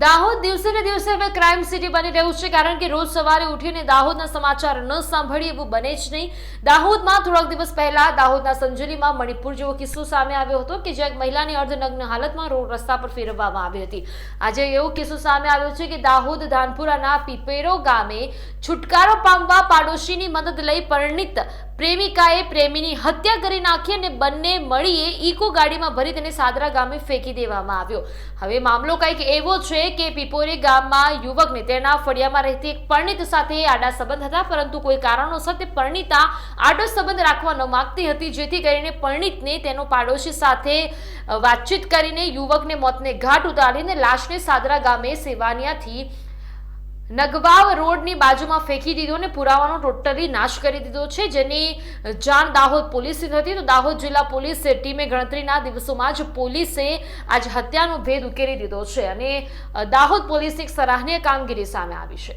દાહોદ દિવસે ને દિવસે હવે ક્રાઇમ સિટી બની રહ્યું છે, કારણ કે રોજ સવારે ઉઠીને દાહોદના સમાચાર ન સાંભળીએ એવું બને જ નહીં. દાહોદમાં થોડાક દિવસ પહેલા દાહોદના સંજલીમાં મણિપુર જેવો કિસ્સો સામે આવ્યો હતો કે જ્યાં એક મહિલાની અર્ધનગ્ન હાલતમાં રોડ રસ્તા પર ફેરવવામાં આવી હતી. આજે એવો કિસ્સો સામે આવ્યો છે કે દાહોદ ધાનપુરાના પીપેરો ગામે છુટકારો પામવા પાડોશીની મદદ લઈ પરિણીત પ્રેમિકાએ પ્રેમીની હત્યા કરી નાખી અને બંને મળીએ ઇકો ગાડીમાં ભરી તેને સાદરા ગામે ફેંકી દેવામાં આવ્યો. હવે મામલો કંઈક એવો છે કે પીપોરી ગામમાં યુવકને તેના ફળિયામાં રહેતી એક પરિણીત સાથે આડા સંબંધ હતા, પરંતુ કોઈ કારણોસર તે પરણિતા આડો સંબંધ રાખવા ન માગતી હતી, જેથી કરીને પરિણીતને તેનો પાડોશી સાથે વાતચીત કરીને યુવકને મોતને ઘાટ ઉતારીને લાશને સાદરા ગામે સેવાનિયાથી નગવાવ રોડની બાજુમાં ફેંકી દીધો અને પુરાવાનો ટોટલી નાશ કરી દીધો છે. જેની જાણ દાહોદ પોલીસની હતી તો દાહોદ જિલ્લા પોલીસ ટીમે ગણતરીના દિવસોમાં જ પોલીસે આજ હત્યાનો ભેદ ઉકેલી દીધો છે અને દાહોદ પોલીસની સરાહનીય કામગીરી સામે આવી છે.